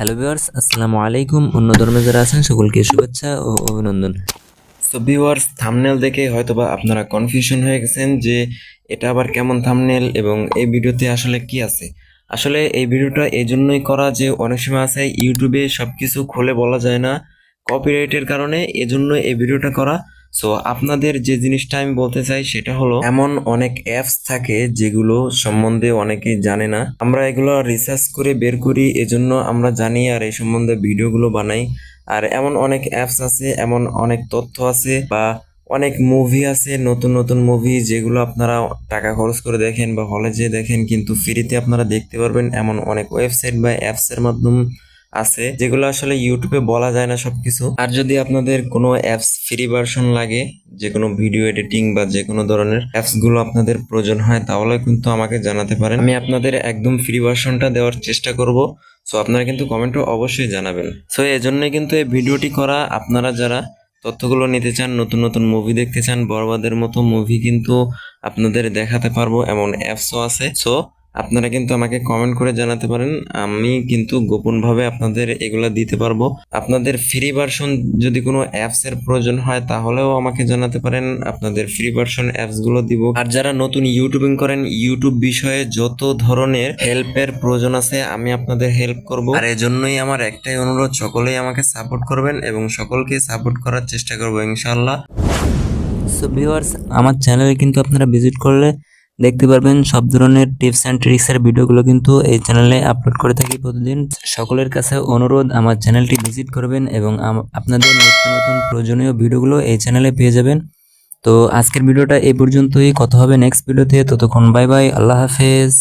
Hello viewers আসসালামু আলাইকুম অন্য ধর্মে যারা আছেন, সকলকে শুভেচ্ছা ও অভিনন্দন। সো ভিউয়ার্স থামনেল দেখে হয়তোবা আপনারা কনফিউশন হয়ে গেছেন যে এটা আবার কেমন থামনেল এবং এই ভিডিওতে আসলে কি আছে। আসলে এই ভিডিওটা এই জন্যই করা যে অনেক সময় আছে ইউটিউবে সব কিছু খুলে বলা যায় না। কপিরাইটের কারণে এজন্য এই ভিডিওটা করা। সো আপনাদের যে জিনিসটা আমি বলতে চাই সেটা হলো, এমন অনেক অ্যাপস থাকে যেগুলো সম্বন্ধে অনেকেই জানে না। আমরা এগুলো রিসার্চ করে বের করি, এজন্য আমরা জানি আর এই সম্বন্ধে ভিডিওগুলো বানাই। আর এমন অনেক অ্যাপস আছে, এমন অনেক তথ্য আছে বা অনেক মুভি আছে, নতুন নতুন মুভি যেগুলো আপনারা টাকা খরচ করে দেখেন বা হলে যেয়ে দেখেন, কিন্তু ফ্রিতে আপনারা দেখতে পারবেন এমন অনেক ওয়েবসাইট বা অ্যাপসের মাধ্যম। আছে, যেগুলো আসলে ইউটিউবে বলা যায় না সবকিছু। আর যদি আপনাদের কোনো অ্যাপস ফ্রি ভার্সন লাগে যে কোনো ভিডিও এডিটিং বা যে কোনো ধরনের অ্যাপসগুলো আপনাদের প্রয়োজন হয়, তাহলে কিন্তু আমাকে জানাতে পারেন। আমি আপনাদের একদম ফ্রি ভার্সনটা দেওয়ার চেষ্টা করব। সো আপনারা কিন্তু কমেন্টও অবশ্যই জানাবেন। সো এজন্যই কিন্তু এই ভিডিওটি করা, আপনারা যারা তথ্যগুলো নিতে চান, নতুন নতুন মুভি দেখতে চান বরবাদের মতো মুভি কিন্তু আপনাদের দেখাতে পারব, এমন অ্যাপসও আছে। সো আপনারা কিন্তু আমাকে কমেন্ট করে জানাতে পারেন। আমি কিন্তু গোপনভাবে আপনাদের এগুলা দিতে পারব। আপনাদের ফ্রি ভার্সন যদি কোনো অ্যাপস এর প্রয়োজন হয়, তাহলেও আমাকে জানাতে পারেন। আপনাদের ফ্রি ভার্সন অ্যাপসগুলো দিব। আর যারা নতুন ইউটিউবিং করেন ইউটিউব বিষয়ে যত ধরনের হেল্পের প্রয়োজন আছে, আমি আপনাদের হেল্প করব। আর এজন্যই আমার একটাই অনুরোধ, সকলেই আমাকে সাপোর্ট করবেন এবং সকলকে সাপোর্ট করার চেষ্টা করব, ইনশাআল্লাহ। সো ভিউয়ার্স আমার চ্যানেলে কিন্তু আপনারা ভিজিট করলে দেখতে পারবেন সব ধরনের টিপস অ্যান্ড ট্রিক্সের ভিডিওগুলো কিন্তু এই চ্যানেলে আপলোড করে থাকি প্রতিদিন। সকলের কাছে অনুরোধ, আমার চ্যানেলটি ভিজিট করবেন এবং আপনাদের নিত্য নতুন প্রয়োজনীয় ভিডিওগুলো এই চ্যানেলে পেয়ে যাবেন। তো আজকের ভিডিওটা এই পর্যন্তই। কথা হবে নেক্সট ভিডিওতে ততক্ষণ বাই বাই আল্লাহ হাফেজ।